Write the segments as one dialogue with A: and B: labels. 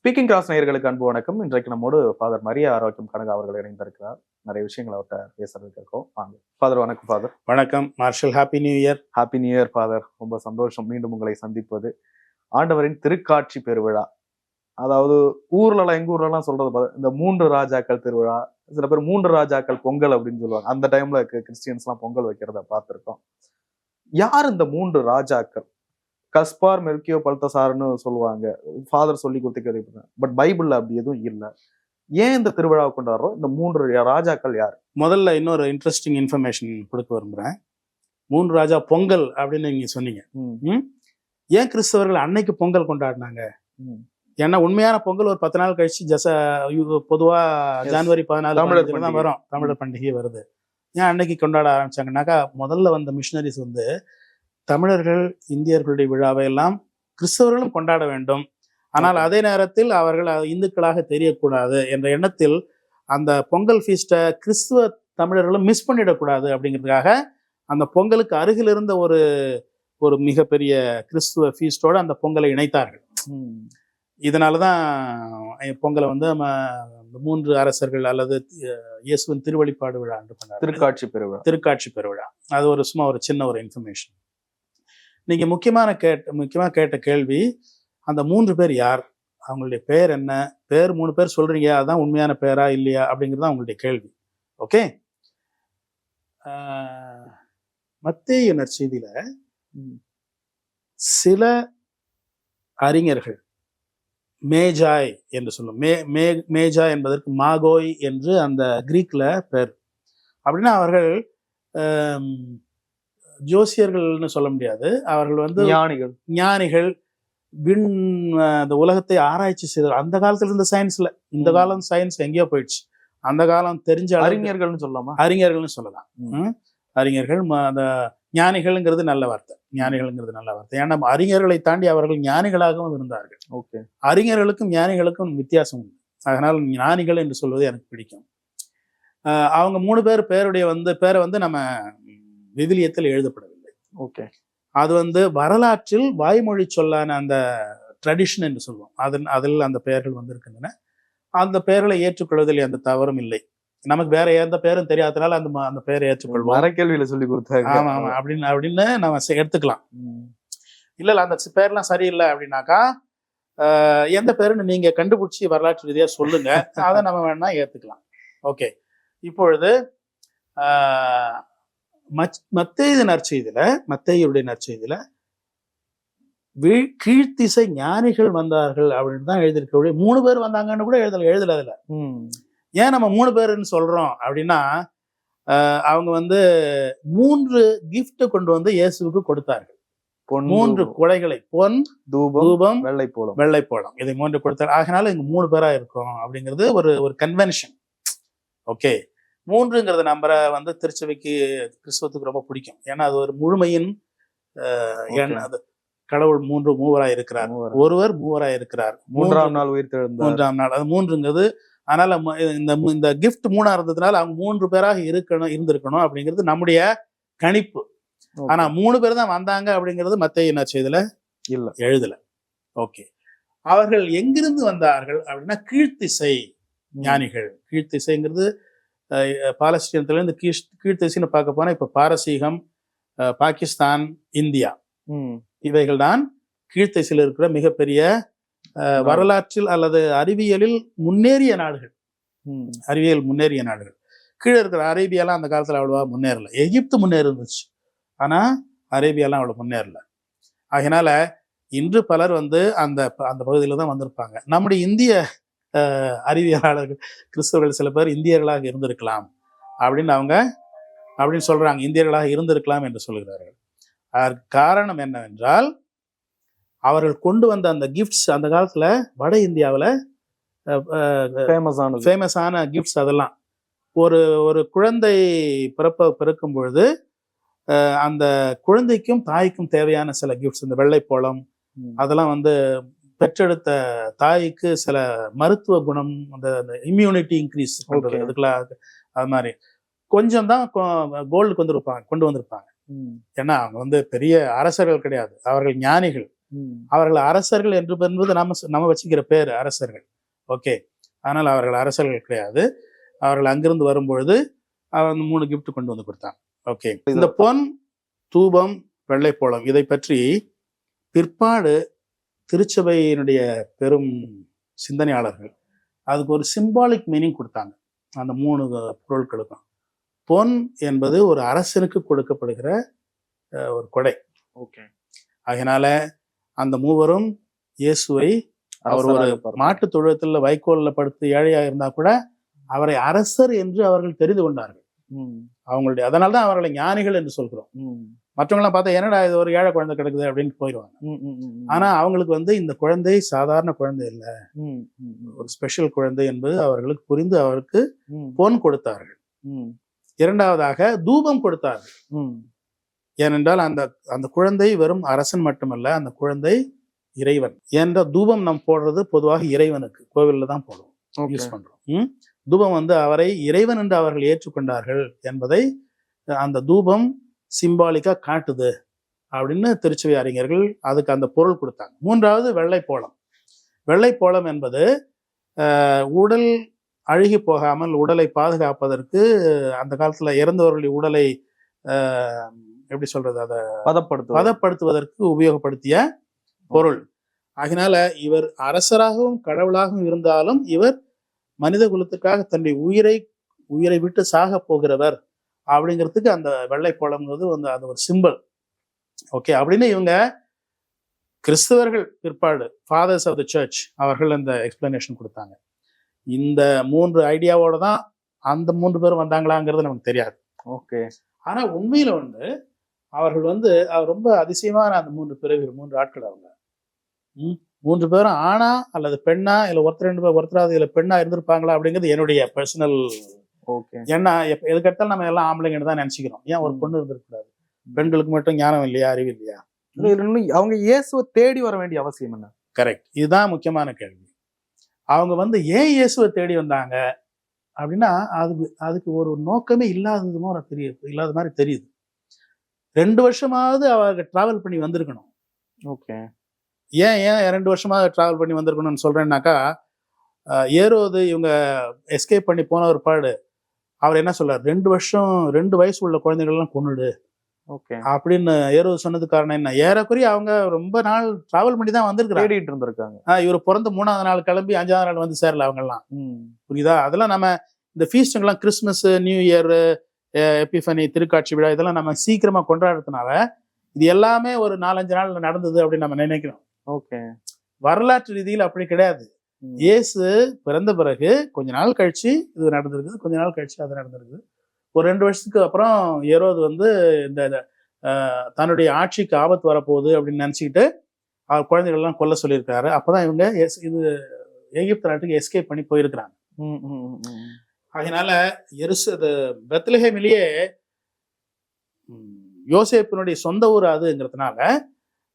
A: Speaking class நேயர்களுக்கு அன்பு வணக்கம். இன்றைக்கு நம்மோடு ஃபாதர் மரியா ஆரோக்கியம் கனகா அவர்கள் இணைந்திருக்கிறார். நிறைய விஷயங்கள் அவர்கிட்ட பேசுறதுக்கு இருக்கோம். வாங்க. ஃபாதர் வணக்கம் ஃபாதர்
B: வணக்கம். Marshal happy new year
A: happy new year father ரொம்ப சந்தோஷம். மீண்டும் உங்களை சந்திப்பது. ஆண்டவரின் திருக்காட்சி பெருவிழா. அதாவது ஊர்லலாம் எங்க ஊர்லலாம் சொல்றது இந்த மூன்று ராஜாக்கள் திருவிழா சில பேர் மூன்று ராஜாக்கள் பொங்கல் அப்படின்னு சொல்லுவாங்க. அந்த டைம்ல கிறிஸ்டியன்ஸ்லாம் பொங்கல் வைக்கிறத பார்த்திருக்கோம். யார் இந்த மூன்று ராஜாக்கள்? கஸ்பார் மெர்கியோ பல்தசார்னு சொல்லுவாங்க. ஃபாதர் சொல்லி கொடுத்து கேள்விப்பட்டேன். பட் பைபிள்ல அப்படி எதுவும் இல்லை. ஏன் இந்த திருவிழாவை கொண்டாடுறோம்? இந்த மூன்று ராஜாக்கள் யார்?
B: முதல்ல இன்னொரு இன்ட்ரெஸ்டிங் இன்ஃபர்மேஷன் கொடுக்க விரும்புகிறேன் மூன்று ராஜா பொங்கல் அப்படின்னு நீங்க சொன்னீங்க? ஏன் கிறிஸ்தவர்கள் அன்னைக்கு பொங்கல் கொண்டாடினாங்க. ஏன்னா உண்மையான பொங்கல் ஒரு பத்து நாள் கழிச்சு ஜச பொதுவா. ஜனவரி பதினாலு
A: தமிழர்
B: தான். வரும். தமிழர் பண்டிகை வருது. ஏன் அன்னைக்கு கொண்டாட ஆரம்பிச்சாங்கன்னாக்கா முதல்ல வந்த மிஷினரிஸ் வந்து தமிழர்கள் இந்தியர்களுடைய விழாவை எல்லாம் கிறிஸ்தவர்களும் கொண்டாட வேண்டும். ஆனால். அதே நேரத்தில் அவர்கள் இந்துக்களாக தெரியக்கூடாது என்ற எண்ணத்தில் அந்த பொங்கல் ஃபீஸ்ட்டை கிறிஸ்துவ தமிழர்களும் மிஸ் பண்ணிடக்கூடாது அப்படிங்கிறதுக்காக அந்த பொங்கலுக்கு அருகில் இருந்த ஒரு ஒரு மிகப்பெரிய கிறிஸ்துவ ஃபீஸ்டோட அந்த பொங்கலை இணைத்தார்கள். இதனால தான் பொங்கலை வந்து நம்ம மூன்று அரசர்கள் அல்லது இயேசுவின் திருவழிப்பாடு விழா என்று
A: திருக்காட்சி பெருவிழா.
B: திருக்காட்சி பெருவிழா. அது ஒரு சும்மா ஒரு சின்ன ஒரு இன்ஃபர்மேஷன் நீங்கள் முக்கியமான கேட்ட முக்கியமாக கேட்ட கேள்வி அந்த மூன்று பேர் யார்? அவங்களுடைய பேர் என்ன? பேர் மூணு பேர் சொல்கிறீங்க அதுதான் உண்மையான பேரா இல்லையா? அப்படிங்கிறது தான் அவங்களுடைய கேள்வி. ஓகே? மத்திய நற்செய்தியில சில அறிஞர்கள் மேஜாய் என்று சொல்லும் மே மே மேஜா என்பதற்கு மாகோய் என்று அந்த கிரீக்கில் பேர். அப்படின்னா அவர்கள் ஜோசியர்கள்னு சொல்ல முடியாது. அவர்கள் வந்து
A: ஞானிகள்.
B: ஞானிகள் விண் அந்த உலகத்தை ஆராய்ச்சி செய்த அந்த காலத்துல இருந்த சயின்ஸ்ல இந்த. காலம் சயின்ஸ் எங்கேயோ போயிடுச்சு. அந்த காலம் தெரிஞ்ச
A: அறிஞர்கள்னு சொல்லலாமா?
B: அறிஞர்கள்னு சொல்லலாம். அறிஞர்கள் அந்த ஞானிகள்ங்கிறது நல்ல வார்த்தை. ஞானிகள்ங்கிறது நல்ல வார்த்தை. ஏன்னா அறிஞர்களை தாண்டி அவர்கள் ஞானிகளாகவும் இருந்தார்கள்.
A: ஓகே.
B: அறிஞர்களுக்கும் ஞானிகளுக்கும் வித்தியாசம் உண்டு. அதனால் ஞானிகள் என்று சொல்வது எனக்கு பிடிக்கும். அவங்க மூணு பேர் பேருடைய வந்து பேரை வந்து நம்ம விவிலியத்தில் எழுதப்படவில்லை.
A: ஓகே.
B: அது வந்து வரலாற்றில் வாய்மொழி சொல்லான அந்த ட்ரெடிஷன் என்று சொல்லுவோம் அதன் அதில் அந்த பெயர்கள் வந்திருக்கின்றன. அந்த பெயர்களை ஏற்றுக்கொள்வதில் எந்த தவறும் இல்லை. நமக்கு வேற எந்த பேரும் தெரியாதனால அந்த அந்த பெயரை ஏற்றுக்கொள்வோம்.
A: மரக்கேள்வியில சொல்லி கொடுத்தாங்க.
B: ஆமா ஆமா. அப்படின்னு அப்படின்னு நம்ம எடுத்துக்கலாம். இல்ல இல்ல. அந்த பேர்லாம் சரியில்லை அப்படின்னாக்கா எந்த பேருன்னு நீங்க கண்டுபிடிச்சி வரலாற்று ரீதியா சொல்லுங்க. அதை நம்ம வேணா ஏத்துக்கலாம். ஓகே. இப்பொழுது மச்- மத்தேயு நற்செய்தியில மத்தேயுடைய நற்செய்தியில கீழ்த்திசை ஞானிகள் வந்தார்கள் அப்படின்னு தான் எழுதியிருக்க. மூணு பேர் வந்தாங்கன்னு கூட எழுதல எழுதல அதுல. ஏன் நம்ம மூணு பேருன்னு சொல்றோம் அப்படின்னா அவங்க வந்து மூன்று gift கொண்டு வந்து இயேசுவுக்கு கொடுத்தார்கள்.
A: பொன்
B: மூன்று குடைகளை பொன்
A: தூபம்
B: தூபம்
A: வெள்ளை போலம்
B: வெள்ளை போலம் இதை மூன்று கொடுத்தார். ஆகினால இங்க மூணு பேரா இருக்கும் அப்படிங்கிறது ஒரு ஒரு கன்வென்ஷன் ஓகே மூன்றுங்கிறது நம்பரை வந்து திருச்சபைக்கு கிறிஸ்தவத்துக்கு ரொம்ப பிடிக்கும். ஏன்னா அது ஒரு முழுமையின். எண்ண- அது கடவுள் மூன்று மூவராய் இருக்கிறார். ஒருவர் மூவராய் இருக்கிறார்.
A: மூன்றாம் நாள் உயிர் தெழுந்தார்
B: மூன்றாம் நாள். அது மூன்றுங்கிறது அதனால இந்த இந்த கிஃப்ட் மூணா இருந்ததுனால அவங்க மூன்று பேராக இருக்கணும் இருந்திருக்கணும் அப்படிங்கிறது நம்முடைய கணிப்பு. ஆனா மூணு பேர் தான் வந்தாங்க அப்படிங்கிறது மத்திய என்ன செய்தல
A: இல்ல.
B: எழுதல. ஓகே. அவர்கள் எங்கிருந்து வந்தார்கள் அப்படின்னா கீழ்த்திசை ஞானிகள். கீழ்த்திசைங்கிறது அஹ், பாலஸ்தீனத்துல இருந்து கீழ் கீழ்த்திசைன்னு பார்க்க போனா இப்ப பாரசீகம் பாகிஸ்தான் இந்தியா. இவைகள் தான் கீழ்த்திசையில் இருக்கிற மிகப்பெரிய. வரலாற்றில் அல்லது அறிவியலில் முன்னேறிய நாடுகள். அறிவியல் முன்னேறிய நாடுகள். கீழே இருக்கிற அரேபியாலாம் அந்த காலத்துல அவ்வளவா முன்னேறல. எகிப்து முன்னேறி இருந்துச்சு ஆனா அரேபியாலாம் அவ்வளவு முன்னேறல. அதனால இன்று பலர் வந்து அந்த அந்த பகுதியில தான் வந்திருப்பாங்க. நம்முடைய இந்திய அறிவியலாளர்கள் கிறிஸ்தவர்கள் சில பேர் இந்தியர்களாக இருந்திருக்கலாம். அப்படின்னு அவங்க அப்படின்னு சொல்றாங்க. இந்தியர்களாக இருந்திருக்கலாம் என்று சொல்கிறார்கள் அதற்கு காரணம் என்னவென்றால் அவர்கள் கொண்டு வந்த அந்த கிஃப்ட்ஸ் அந்த காலத்துல வட இந்தியாவுல
A: ஃபேமஸ் ஆனது.
B: ஃபேமஸான கிஃப்ட்ஸ் அதெல்லாம். ஒரு ஒரு குழந்தை பிறப்ப பிறக்கும் பொழுது அந்த குழந்தைக்கும் தாய்க்கும் தேவையான சில கிஃப்ட்ஸ் இந்த வெள்ளைப்போளம்
A: ம்.
B: அதெல்லாம் வந்து பெற்றெடுத்த தாய்க்கு சில மருத்துவ குணம் அந்த இம்யூனிட்டி இன்க்ரீஸ்
A: Okay.
B: அதுக்கெல்லாம் அது மாதிரி. கொஞ்சம் தான் கோல்டு கொண்டு இருப்பாங்க கொண்டு வந்திருப்பாங்க. ஏன்னா அவங்க வந்து பெரிய அரசர்கள் கிடையாது. அவர்கள் ஞானிகள். அவர்கள் அரசர்கள் என்று என்பது நம்ம நம்ம வச்சுக்கிற பேர் அரசர்கள். ஓகே. ஆனால் அவர்கள் அரசர்கள் கிடையாது. அவர்கள் அங்கிருந்து வரும்பொழுது அவன் மூணு கிஃப்ட் கொண்டு வந்து கொடுத்தான். ஓகே. இந்த பொன் தூபம் வெள்ளைப்போளம் இதை பற்றி பிற்பாடு திருச்சபையினுடைய பெரும் சிந்தனையாளர்கள் அதுக்கு ஒரு சிம்பாலிக் மீனிங் கொடுத்தாங்க அந்த மூணு பொருட்களுக்கும் பொன் என்பது ஒரு அரசனுக்கு கொடுக்கப்படுகிற ஒரு கொடை
A: ஓகே
B: அதனால அந்த மூவரும் இயேசுவை அவர் ஒரு. மாட்டு தொழுவத்தில் வைக்கோல்ல படுத்து ஏழையா இருந்தா கூட அவரை அரசர் என்று அவர்கள் தெரிந்து கொண்டார்கள். அவங்களுடைய அதனால தான் அவர்களை ஞானிகள் என்று சொல்கிறோம். மற்றவங்களாம் பார்த்தா என்னடா இது ஒரு ஏழை குழந்தை கிடக்குது அப்படின்னு போயிடுவாங்க. ஆனா அவங்களுக்கு வந்து இந்த குழந்தை சாதாரண குழந்தை இல்ல. ஒரு ஸ்பெஷல் குழந்தை என்பது அவர்களுக்கு புரிந்து அவருக்கு. பொன் கொடுத்தார்கள். இரண்டாவதாக தூபம் கொடுத்தார்கள். ஏனென்றால் அந்த அந்த குழந்தை வெறும் அரசன் மட்டுமல்ல அந்த குழந்தை இறைவன் என்ற தூபம் நாம் போடுறது பொதுவாக இறைவனுக்கு கோவில்ல தான் போடுவோம். யூஸ் பண்றோம்? தூபம் வந்து அவரை இறைவன் என்று அவர்கள் ஏற்றுக்கொண்டார்கள் என்பதை அந்த தூபம் சிம்பாலிக்கா காட்டுது அப்படின்னு திருச்சபை அறிஞர்கள் அதுக்கு அந்த பொருள் கொடுத்தாங்க. மூன்றாவது வெள்ளைப்போளம். வெள்ளைப்போளம் என்பது உடல் அழுகி போகாமல் உடலை பாதுகாப்பதற்கு அந்த காலத்துல இறந்தவர்களுடைய உடலை எப்படி சொல்றது அதை
A: பதப்படுத்துவது.
B: பதப்படுத்துவதற்கு உபயோகப்படுத்திய பொருள். அதனால இவர் அரசராகவும் கடவுளாகவும் இருந்தாலும் இவர் மனித குலத்துக்காக தன்னுடைய உயிரை உயிரை விட்டு சாக போகிறவர் அப்படிங்கிறதுக்கு அந்த வெள்ளை போலங்கிறது வந்து அது ஒரு சிம்பிள் ஓகே அப்படின்னு இவங்க கிறிஸ்தவர்கள் பிற்பாடு ஃபாதர்ஸ் ஆஃப் த சர்ச் அவர்கள் இந்த எக்ஸ்பிளனேஷன் கொடுத்தாங்க. இந்த மூன்று ஐடியாவோட தான் அந்த மூன்று பேரும் வந்தாங்களாங்கிறது நமக்கு தெரியாது.
A: ஓகே.
B: ஆனா உண்மையில வந்து அவர்கள் வந்து ரொம்ப அதிசயமான அந்த மூன்று பிறவிகள் மூன்று ஆட்கள் அவங்க. மூன்று பேரும் ஆணா அல்லது பெண்ணா? இல்ல ஒருத்தர் ரெண்டு பேர் ஒருத்தராவது இல்ல பெண்ணா இருந்திருப்பாங்களா அப்படிங்கிறது என்னுடைய பர்சனல்
A: ஓகே.
B: ஏன்னா எதுக்கெடுத்தாலும் நம்ம எல்லாம் ஆம்பளைங்கன்னு தான் நினைச்சுக்கிறோம். ஏன் ஒரு. பொண்ணு இருந்திருக்கூடாது பெண்களுக்கு மட்டும் ஞானம் இல்லையா? அறிவு இல்லையா?
A: அவங்க இயேசுவை தேடி வர வேண்டிய அவசியம் என்ன?
B: கரெக்ட் இதுதான் முக்கியமான கேள்வி. அவங்க வந்து ஏன் இயேசுவை தேடி வந்தாங்க? அப்படின்னா அதுக்கு அதுக்கு ஒரு நோக்கமே இல்லாதது மாதிரி தெரியுது இல்லாத மாதிரி தெரியுது. ரெண்டு வருஷமாவது அவங்க டிராவல் பண்ணி வந்திருக்கணும்.
A: ஓகே
B: ஏன் ஏன் ரெண்டு வருஷமாக டிராவல் பண்ணி வந்திருக்கணும்னு சொல்றேன்னாக்கா அஹ், ஏரோது இவங்க எஸ்கேப் பண்ணி போன ஒரு பாடு. அவர் என்ன சொல்றாரு? ரெண்டு வருஷம் ரெண்டு வயசு உள்ள குழந்தைகள் கொண்டுடு
A: ஓகே.
B: அப்படின்னு ஏரோது சொன்னது காரணம் என்ன? ஏறக்குறைய அவங்க ரொம்ப நாள் டிராவல் பண்ணி தான் வந்திருக்கிறாங்க.
A: தேடிட்டு இருந்திருக்காங்க.
B: இவர் பிறந்த மூணாவது நாள் கிளம்பி அஞ்சாவது நாள் வந்து சேரல அவங்கெல்லாம். புரியுதா? அதெல்லாம் நம்ம இந்த ஃபீஸ்டுங்கெல்லாம் கிறிஸ்மஸ் நியூ இயர் எப்பிஃபனி திருக்காட்சி விழா இதெல்லாம் நம்ம சீக்கிரமா கொண்டாடுறதுனால இது எல்லாமே ஒரு நாலஞ்சு நாள்ல நடந்தது அப்படின்னு நம்ம நினைக்கிறோம்.
A: ஓகே.
B: வரலாற்று ரீதியில் அப்படி கிடையாது. இயேசு பிறந்த பிறகு கொஞ்ச நாள் கழிச்சு இது நடந்திருக்குது கொஞ்ச நாள் கழிச்சு அது நடந்திருக்குது. ஒரு ரெண்டு வருஷத்துக்கு அப்புறம் ஏரோது வந்து இந்த தன்னுடைய ஆட்சிக்கு ஆபத்து வரப்போகுது அப்படின்னு நினச்சிக்கிட்டு அவர் குழந்தைகள் எல்லாம் கொல்ல சொல்லியிருக்காரு அப்பதான் இவங்க எஸ் இது எகிப்து நாட்டுக்கு எஸ்கேப் பண்ணி போயிருக்கிறாங்க. அதனால எருசு அது பெத்லஹேமிலேயே யோசேப்பினுடைய சொந்த ஊர் அதுங்கிறதுனால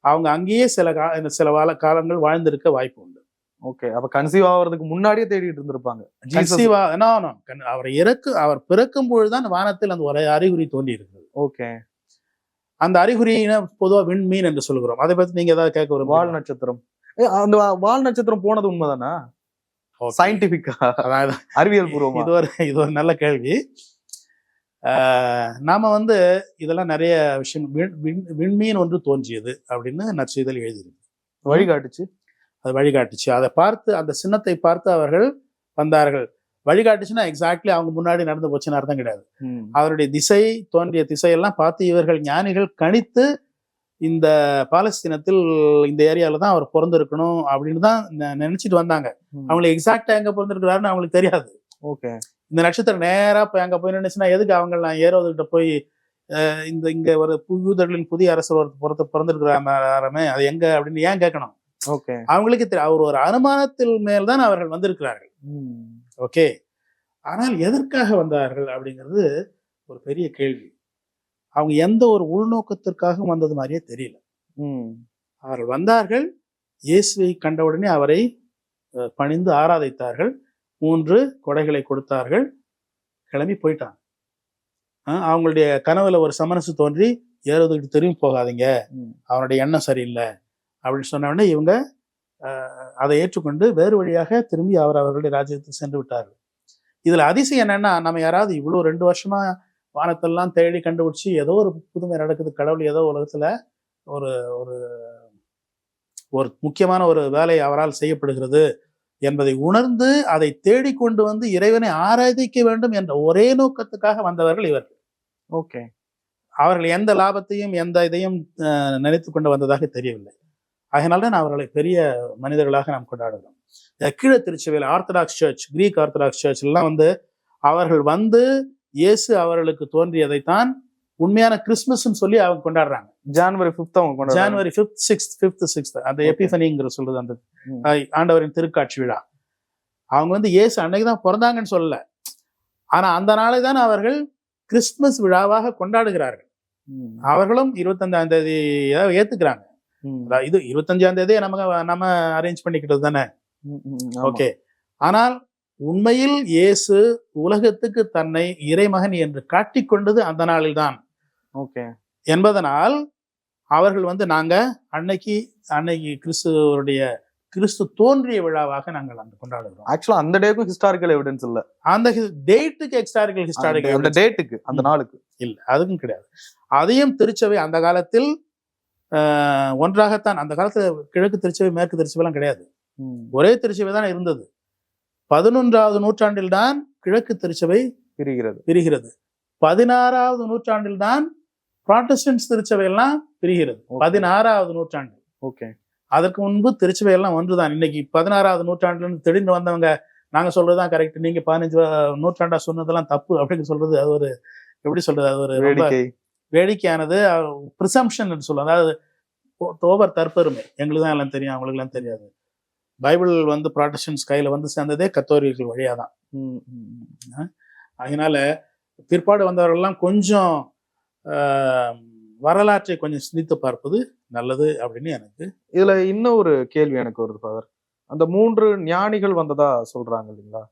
B: அவங்க அங்கேயே சில கா சில வாழ காலங்கள் வாழ்ந்திருக்க வாய்ப்பு உண்டு.
A: ஓகே அப்ப கன்சீவ் ஆவறதுக்கு முன்னாடியே தேடிட்டு இருந்திருப்பாங்க.
B: கன்சீவா அவர் இறக்கு அவர் பிறக்கும் பொழுதுதான் வானத்தில் அந்த ஒரு அறிகுறி தோன்றி இருக்கிறது
A: ஓகே
B: அந்த அறிகுறியின பொதுவா விண்மீன் என்று சொல்கிறோம் அதை பத்தி நீங்க ஏதாவது கேட்க ஒரு
A: வால் நட்சத்திரம். அந்த வால் நட்சத்திரம் போனது உண்மைதானா? சயின்டிபிக்கா அறிவியல் பூர்வமா?
B: இது ஒரு இது ஒரு நல்ல கேள்வி. நாம வந்து இதெல்லாம் நிறைய விஷயம் விண்- விண்- விண்மீன் ஒன்று தோன்றியது அப்படின்னு நற்செய்தல் எழுதியிருக்கு.
A: வழிகாட்டுச்சு.
B: அது வழிகாட்டுச்சு. அதை பார்த்து அந்த சின்னத்தை பார்த்து அவர்கள் வந்தார்கள். வழிகாட்டுச்சுன்னா எக்ஸாக்ட்லி அவங்க முன்னாடி நடந்து போச்சுன்னு அர்த்தம் கிடையாது. அவருடைய திசை தோன்றிய திசையெல்லாம் பார்த்து இவர்கள் ஞானிகள் கணித்து இந்த பாலஸ்தீனத்தில் இந்த ஏரியால தான் அவர் பிறந்திருக்கணும் அப்படின்னு தான் நினைச்சிட்டு வந்தாங்க. அவங்களுக்கு எக்ஸாக்டா எங்க பிறந்திருக்கிறாருன்னு அவங்களுக்கு தெரியாது.
A: ஓகே.
B: இந்த நட்சத்திரம் நேரா போய் அங்க போய் நினைச்சுன்னா எதுக்கு அவங்க எல்லாம் ஏரோதுகிட்ட போய் இந்த இங்க ஒரு பு- யூதர்களின் புதிய அரசர் ஒரு பிறந்த பிறந்திருக்கிறாமே அது எங்க அப்படின்னு ஏன் கேட்கணும்?
A: ஓகே.
B: அவங்களுக்கு தெரியும் அவர் ஒரு அனுமானத்தில் மேல்தான் அவர்கள் வந்திருக்கிறார்கள். ஓகே. ஆனால் எதற்காக வந்தார்கள் அப்படிங்கிறது ஒரு பெரிய கேள்வி. அவங்க எந்த ஒரு உள்நோக்கத்திற்காக வந்தது மாதிரியே தெரியல. அவர்கள் வந்தார்கள் இயேசுவை கண்டவுடனே அவரை பணிந்து ஆராதித்தார்கள். மூன்று கொடைகளை கொடுத்தார்கள். கிளம்பி போயிட்டாங்க. அஹ், அவங்களுடைய கனவுல ஒரு சமனசு தோன்றி ஏறுவதற்கு திரும்பி போகாதீங்க. அவனுடைய எண்ணம் சரியில்லை. அப்படின்னு சொன்ன உடனே இவங்க அதை ஏற்றுக்கொண்டு வேறு வழியாக திரும்பி அவர் அவர்களுடைய ராஜ்யத்துக்கு சென்று விட்டார்கள். இதுல அதிசயம் என்னன்னா நம்ம யாராவது இவ்வளவு ரெண்டு வருஷமா வானத்தெல்லாம் தேடி கண்டுபிடிச்சு ஏதோ ஒரு புதுமை நடக்குது கடவுள் ஏதோ உலகத்துல ஒரு ஒரு ஒரு முக்கியமான ஒரு வேலை அவரால் செய்யப்படுகிறது. என்பதை உணர்ந்து அதை தேடிக்கொண்டு வந்து இறைவனை ஆராதிக்க வேண்டும் என்ற ஒரே நோக்கத்துக்காக வந்தவர்கள் இவர்கள்.
A: ஓகே.
B: அவர்கள் எந்த லாபத்தையும் எந்த இதையும் நினைத்து கொண்டு வந்ததாக தெரியவில்லை. அதனால தான் அவர்களை பெரிய மனிதர்களாக நாம் கொண்டாடுகிறோம். கீழ திருச்சபையில் Orthodox church Greek Orthodox church எல்லாம் வந்து அவர்கள் வந்து இயேசு அவர்களுக்கு தோன்றியதைத்தான் உண்மையான கிறிஸ்மஸ்ன்னு சொல்லி அவங்க கொண்டாடுறாங்க
A: ஜான்வரி ஃபிஃப்த் அவங்க கொண்டாடுறாங்க.
B: January fifth sixth fifth sixth அந்த. எபிஃபனிங்கிற சொல்றது அந்த ஆண்டவரின் திருக்காட்சி விழா அவங்க வந்து இயேசு அன்னைக்கு தான் பிறந்தாங்கன்னு சொல்லல ஆனா அந்த நாளை தான் அவர்கள் கிறிஸ்துமஸ் விழாவாக கொண்டாடுகிறார்கள். அவர்களும் இருபத்தஞ்சாம் தேதி ஏத்துக்கிறாங்க
A: ம்.
B: அதான் இது இருபத்தஞ்சாம் தேதி நமக்கு நம்ம அரேஞ்ச் பண்ணிக்கிட்டது தானே. ஓகே ஆனால் உண்மையில் இயேசு உலகத்துக்கு தன்னை இறைமகன் என்று காட்டிக்கொண்டது அந்த நாளில்தான்
A: ஓகே
B: என்பதனால் அவர்கள் வந்து நாங்க அன்னைக்கு அன்னைக்கு கிறிஸ்துவருடைய கிறிஸ்து தோன்றிய விழாவாக நாங்கள் அந்த கொண்டாடுகிறோம்.
A: ஆக்சுவலா அந்த டேக்கும் ஹிஸ்டாரிக்கல் எவிடன்ஸ் இல்ல.
B: அந்த டேட்டுக்கு எக்ஸ்டாரிக்கல்
A: அந்த
B: ஹிஸ்டாரிக்கல்
A: டேட்டுக்கு அந்த. நாளுக்கு.
B: இல்லை அதுக்கும் கிடையாது. அதையும் திருச்சபை அந்த காலத்தில் ஒன்றாகத்தான் அந்த காலத்துல கிழக்கு திருச்சபை மேற்கு திருச்சபைலாம் கிடையாது.
A: ம்.
B: ஒரே திருச்சபை தான் இருந்தது. பதினொன்றாவது நூற்றாண்டில் தான் கிழக்கு திருச்சபை
A: பிரிகிறது.
B: பிரிகிறது. பதினாறாவது நூற்றாண்டில் தான் ப்ராட்டஸ்டன்ட் திருச்சபை எல்லாம் பிரிகிறது. பதினாறாவது நூற்றாண்டு.
A: ஓகே
B: அதற்கு முன்பு திருச்சபை எல்லாம் ஒன்றுதான். இன்னைக்கு பதினாறாவது நூற்றாண்டுல இருந்து திடீர்னு வந்தவங்க நாங்க சொல்றதுதான் கரெக்ட் நீங்க பதினஞ்சு நூற்றாண்டா சொன்னதெல்லாம் தப்பு அப்படின்னு சொல்றது அது ஒரு எப்படி சொல்றது அது ஒரு வேடிக்கையானது ப்ரிசம்ஷன் சொல்லுவோம் அதாவது ஓவர் தற்பெருமை. எங்களுக்கு தான் எல்லாம் தெரியும் அவங்களுக்கு எல்லாம் தெரியாது. பைபிள் வந்து ப்ராட்டஸ்டன்ஸ் கையில வந்து சேர்ந்ததே கத்தோலிகள் வழியாக தான். அதனால பிற்பாடு வந்தவர்கள்லாம் கொஞ்சம் வரலாற்றை கொஞ்சம் சிந்தித்து பார்ப்பது நல்லது அப்படின்னு எனக்கு
A: இதுல இன்னும் ஒரு கேள்வி எனக்கு வருது ஃபாதர் அந்த மூன்று ஞானிகள் வந்ததா சொல்றாங்க இல்லைங்களா?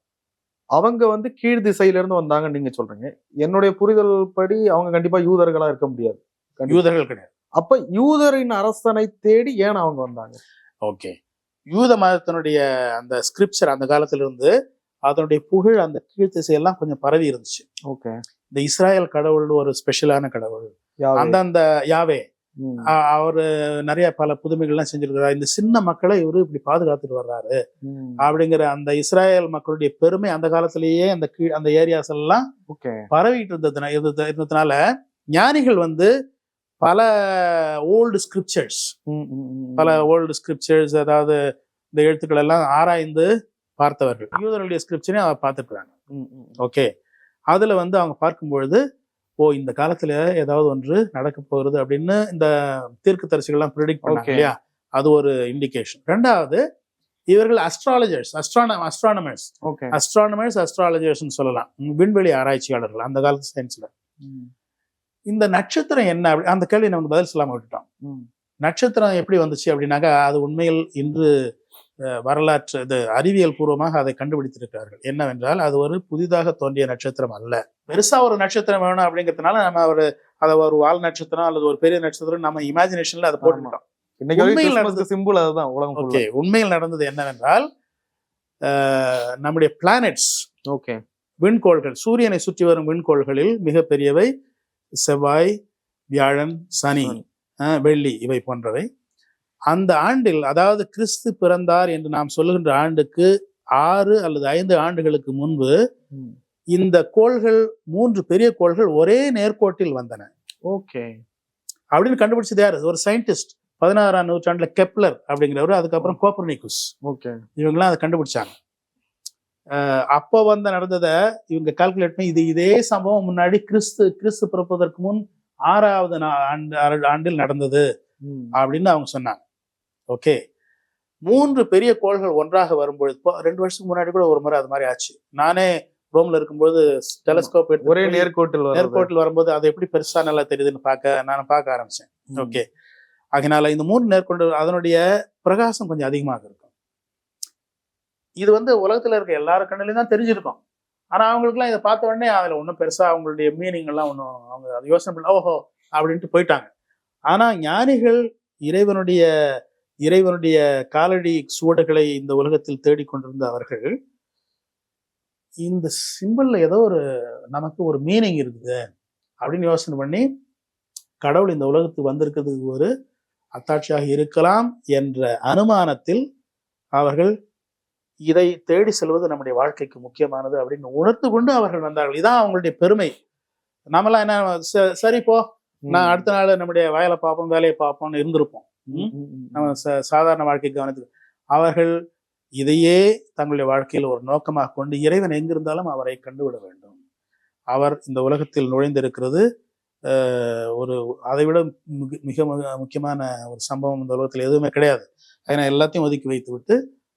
A: அவங்க வந்து கீழ் திசையில இருந்து வந்தாங்கன்னு நீங்க சொல்றீங்க. என்னுடைய புரிதல் படி அவங்க கண்டிப்பா யூதர்களா இருக்க முடியாது.
B: யூதர்கள் கிடையாது.
A: அப்ப யூதரின் அரசனை தேடி ஏன் அவங்க வந்தாங்க?
B: ஓகே. யூத மதத்தினுடைய அந்த ஸ்கிரிப்சர் அந்த காலத்துல இருந்து அதனுடைய புகழ் அந்த கீழ் திசையெல்லாம் கொஞ்சம் பரவி இருந்துச்சு.
A: ஓகே.
B: இந்த இஸ்ராயல் கடவுள் ஒரு ஸ்பெஷலான கடவுள். அந்தந்த யாவே. அவரு நிறைய பல புதுமைகள்லாம் செஞ்சிருக்கிறார். இந்த சின்ன மக்களை இவரு இப்படி பாதுகாத்துட்டு வர்றாரு. அப்படிங்கிற அந்த இஸ்ராயல் மக்களுடைய பெருமை அந்த காலத்திலேயே அந்த கீழ் அந்த ஏரியாஸ் எல்லாம் பரவிட்டு இருந்ததுனா இருந்தது- இருந்ததுனால ஞானிகள் வந்து பல ஓல்டு ஸ்கிரிப்சர்ஸ் பல ஓல்டு ஸ்கிரிப்சர்ஸ் அதாவது இந்த எழுத்துக்கள் எல்லாம் ஆராய்ந்து பார்த்தவர்கள். யூதர்களுடைய ஸ்கிரிப்சரையும் அவங்க பார்த்துருக்குறாங்க. ஓகே அதுல வந்து அவங்க பார்க்கும்பொழுது ஓ இந்த காலத்துல ஏதாவது ஒன்று நடக்க போகிறது அப்படின்னு இந்த தீர்க்கதரிசிகள்லாம் ப்ரிடிக்ட் பண்ணாங்க. இல்லையா? அது ஒரு இண்டிகேஷன் ரெண்டாவது இவர்கள் அஸ்ட்ராலஜர்ஸ் அஸ்ட்ரான அஸ்ட்ரானமர்ஸ் அஸ்ட்ரானமர்ஸ் அஸ்ட்ராலஜர்ஸ்னு சொல்லலாம். விண்வெளி ஆராய்ச்சியாளர்கள் அந்த காலத்து சயின்ஸ்ல இந்த நட்சத்திரம் என்ன அப்படி அந்த கேள்வி நமக்கு பதில் சொல்லாம விட்டுட்டோம். நட்சத்திரம் எப்படி வந்துச்சு அப்படின்னாக்கா அது உண்மையில் இன்று வரலாற்று இது அறிவியல் பூர்வமாக அதை கண்டுபிடித்திருக்கிறார்கள். என்னவென்றால் அது ஒரு புதிதாக தோன்றிய நட்சத்திரம் அல்ல. பெருசா ஒரு நட்சத்திரம் வேணும் அப்படிங்கிறதுனால நம்ம ஒரு அதை ஒரு வால் நட்சத்திரம் அல்லது ஒரு பெரிய நட்சத்திரம் நம்ம இமேஜினேஷன்ல அதை
A: இன்னைக்கு
B: உண்மையில்
A: வரைக்கும் சிம்பிள் அதுதான் உலகம்
B: ஓகே. உண்மையில் நடந்தது என்னவென்றால் நம்முடைய பிளானட்ஸ்
A: ஓகே.
B: விண்கோள்கள் சூரியனை சுற்றி வரும் விண்கோள்களில் மிகப்பெரியவை செவ்வாய் வியாழன் சனி வெள்ளி இவை போன்றவை. அந்த ஆண்டில் அதாவது கிறிஸ்து பிறந்தார் என்று நாம் சொல்லுகின்ற ஆண்டுக்கு ஆறு அல்லது ஐந்து ஆண்டுகளுக்கு முன்பு இந்த கோள்கள் மூன்று பெரிய கோள்கள் ஒரே நேர்கோட்டில் வந்தன.
A: ஓகே.
B: அப்படின்னு கண்டுபிடிச்சது யாரு? ஒரு சயின்டிஸ்ட். பதினாறாம் நூற்றாண்டுல கெப்லர் அப்படிங்கிறவர் அதுக்கப்புறம் கோப்பர்னிகுஸ்
A: ஓகே.
B: இவங்கெல்லாம் அதை கண்டுபிடிச்சாங்க. அப்போ வந்து நடந்ததை இவங்க கால்குலேட் பண்ணி இது இதே சம்பவம் முன்னாடி கிறிஸ்து கிறிஸ்து பிறப்பதற்கு முன் ஆறாவது ஆண்டு ஆண்டில் நடந்தது அப்படின்னு அவங்க சொன்னாங்க. ஓகே மூன்று பெரிய கோள்கள் ஒன்றாக வரும்பொழுது இப்போ ரெண்டு வருஷத்துக்கு முன்னாடி கூட ஒரு முறை அது மாதிரி ஆச்சு. நானே ரோம்ல இருக்கும்போது டெலஸ்கோப்
A: ஒரே நேர்கோட்டில்.
B: நேர்கோட்டில் வரும்போது அது எப்படி பெருசா நல்லா தெரியுதுன்னு பார்க்க நான் பார்க்க ஆரம்பிச்சேன். ஓகே அதனால இந்த மூணு நேர்கொண்டு அதனுடைய பிரகாசம் கொஞ்சம் அதிகமாக இருக்கும். இது வந்து உலகத்துல இருக்க எல்லாரு கண்ணிலையும் தான் தெரிஞ்சிருக்கும். ஆனா அவங்களுக்குலாம் இதை பார்த்த உடனே அதுல ஒன்றும் பெருசா அவங்களுடைய மீனிங் எல்லாம் ஒன்றும் அவங்க அது யோசனை பண்ணல ஓஹோ அப்படின்ட்டு போயிட்டாங்க. ஆனா ஞானிகள் இறைவனுடைய இறைவனுடைய காலடி சுவடுகளை இந்த உலகத்தில் தேடிக்கொண்டிருந்த அவர்கள் இந்த சிம்பிள்ல ஏதோ ஒரு நமக்கு ஒரு மீனிங் இருக்குது அப்படின்னு யோசனை பண்ணி கடவுள் இந்த உலகத்துக்கு வந்திருக்கிறதுக்கு ஒரு அத்தாட்சியாக இருக்கலாம் என்ற அனுமானத்தில் அவர்கள் இதை தேடி செல்வது நம்முடைய வாழ்க்கைக்கு முக்கியமானது அப்படின்னு உணர்த்து கொண்டு அவர்கள் வந்தார்கள். இதான் அவங்களுடைய பெருமை. நாமெல்லாம் என்ன சரி போ நான் அடுத்த நாள் நம்முடைய வயலை பார்ப்போம் வேலையை பார்ப்போம்னு இருந்திருப்போம்? நம்ம சாதாரண வாழ்க்கை கவனத்துக்கு. அவர்கள் இதையே தங்களுடைய வாழ்க்கையில் ஒரு நோக்கமாக கொண்டு இறைவன் எங்கிருந்தாலும் அவரை கண்டுவிட வேண்டும். அவர் இந்த உலகத்தில் நுழைந்திருக்கிறது ஒரு அதை விட மிக மிக மிக முக்கியமான ஒரு சம்பவம் இந்த உலகத்தில் எதுவுமே கிடையாது. அதனால் எல்லாத்தையும் ஒதுக்கி வைத்து விட்டு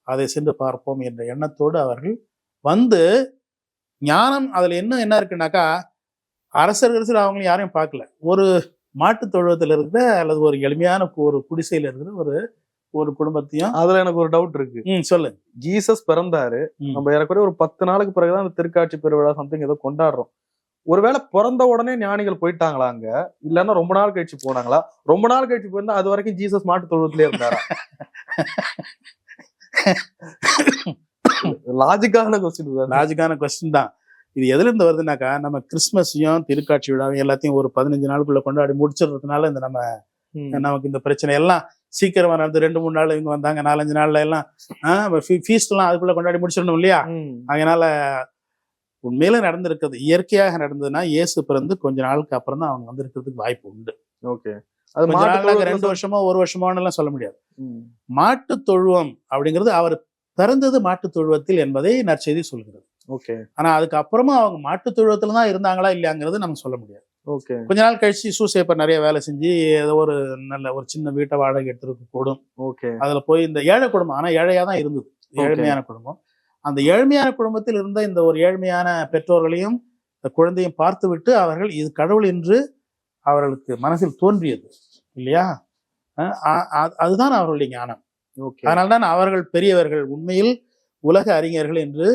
B: அதை சென்று பார்ப்போம் என்ற எண்ணத்தோடு அவர்கள் வந்து ஞானம் அதுல என்ன என்ன இருக்குனாக்கா அரசர் அரசர் அவங்களும் யாரையும் பார்க்கல. ஒரு மாட்டுத் தொழுவத்தில் இருக்கிற அல்லது ஒரு எளிமையான ஒரு குடிசையில இருக்கிற ஒரு ஒரு குடும்பத்தையும்
A: அதுல எனக்கு ஒரு டவுட் இருக்கு.
B: ம் சொல்லு.
A: ஜீசஸ் பிறந்தாரு. நம்ம ஏறக்குறைய ஒரு பத்து நாளுக்கு பிறகுதான் அந்த திருக்காட்சி பெருவிழா சம்திங் ஏதோ கொண்டாடுறோம். ஒருவேளை பிறந்த உடனே ஞானிகள் போயிட்டாங்களா அங்க? இல்லன்னா ரொம்ப நாள் கழிச்சு போனாங்களா? ரொம்ப நாள் கழிச்சு போயிருந்தா அது வரைக்கும் ஜீசஸ் மாட்டு தொழுவத்திலே இருந்தாரா? லாஜிக்கான கொஸ்டின்
B: லாஜிக்கான கொஸ்டின் தான். இது எதுல இருந்து வருதுனாக்கா நம்ம கிறிஸ்மஸையும் திருக்காட்சி விழாவையும் எல்லாத்தையும் ஒரு பதினஞ்சு நாளுக்குள்ள கொண்டாடி முடிச்சிடுறதுனால இந்த நம்ம நமக்கு இந்த பிரச்சனை எல்லாம் சீக்கிரமா நடந்து ரெண்டு மூணு நாள் இவங்க வந்தாங்க நாலஞ்சு நாள்ல எல்லாம் ஃபீஸ்ட் எல்லாம் அதுக்குள்ள கொண்டாடி முடிச்சிடணும் இல்லையா? அதனால உண்மையில நடந்திருக்கிறது இயற்கையாக நடந்ததுன்னா இயேசு பிறந்து கொஞ்ச நாளுக்கு அப்புறம் தான் அவங்க வந்திருக்கிறதுக்கு வாய்ப்பு உண்டு.
A: ஓகே. அது தொழுவத்துல
B: ரெண்டு வருஷமோ ஒரு வருஷமோன்னு சொல்ல முடியாது.
A: ம்.
B: மாட்டு தொழுவம் அப்படிங்கிறது அவர் பிறந்தது மாட்டு தொழுவத்தில் என்பதை நற்செய்தி சொல்கிறது.
A: ஓகே.
B: ஆனா அதுக்கு அப்புறமா அவங்க மாட்டு தொழுவத்துல தான் இருந்தாங்களா இல்லையாங்கிறது நம்ம சொல்ல முடியாது.
A: ஓகே.
B: கொஞ்ச நாள் கழிச்சு சூசேப்பர் நிறைய வேலை செஞ்சு ஏதோ ஒரு நல்ல ஒரு சின்ன வீட்டை வாடகை எடுத்துருக்கு கூடும்.
A: ஓகே.
B: அதுல போய் இந்த ஏழை குடும்பம் ஆனா ஏழையா தான் இருந்தது ஏழ்மையான குடும்பம். அந்த ஏழ்மையான குடும்பத்தில் இருந்த இந்த ஒரு ஏழ்மையான பெற்றோர்களையும் இந்த குழந்தையும் பார்த்து விட்டு அவர்கள் இது கடவுள் என்று அவர்களுக்கு மனசில் தோன்றியது. இல்லையா? அதுதான் அவர்களுடைய ஞானம்.
A: ஓகே.
B: அதனால்தான் அவர்கள் பெரியவர்கள் உண்மையில் உலக அறிஞர்கள் என்று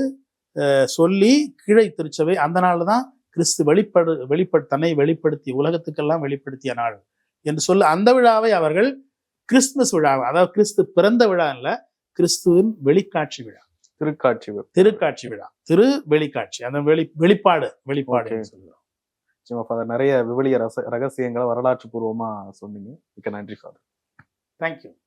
B: சொல்லி கீழை திருச்சபை அந்த நாள் தான் கிறிஸ்து வெளிப்படு வெளிப்படு தன்னை வெளிப்படுத்தி உலகத்துக்கெல்லாம் வெளிப்படுத்திய நாள் என்று சொல்ல அந்த விழாவை அவர்கள் கிறிஸ்துமஸ் விழா அதாவது கிறிஸ்து பிறந்த விழா இல்ல கிறிஸ்துவின் வெளிக்காட்சி விழா.
A: திருக்காட்சி பெரு-
B: திருக்காட்சி விழா. திரு வெளிக்காட்சி. அந்த வெளி வெளிப்பாடு வெளிப்பாடு சொல்லுவோம்.
A: நிச்சயமா ஃபாதர் நிறைய விவிலிய ரச ரகசியங்களை வரலாற்று பூர்வமா சொன்னீங்க. மிக்க நன்றி ஃபாதர்
B: தேங்க்யூ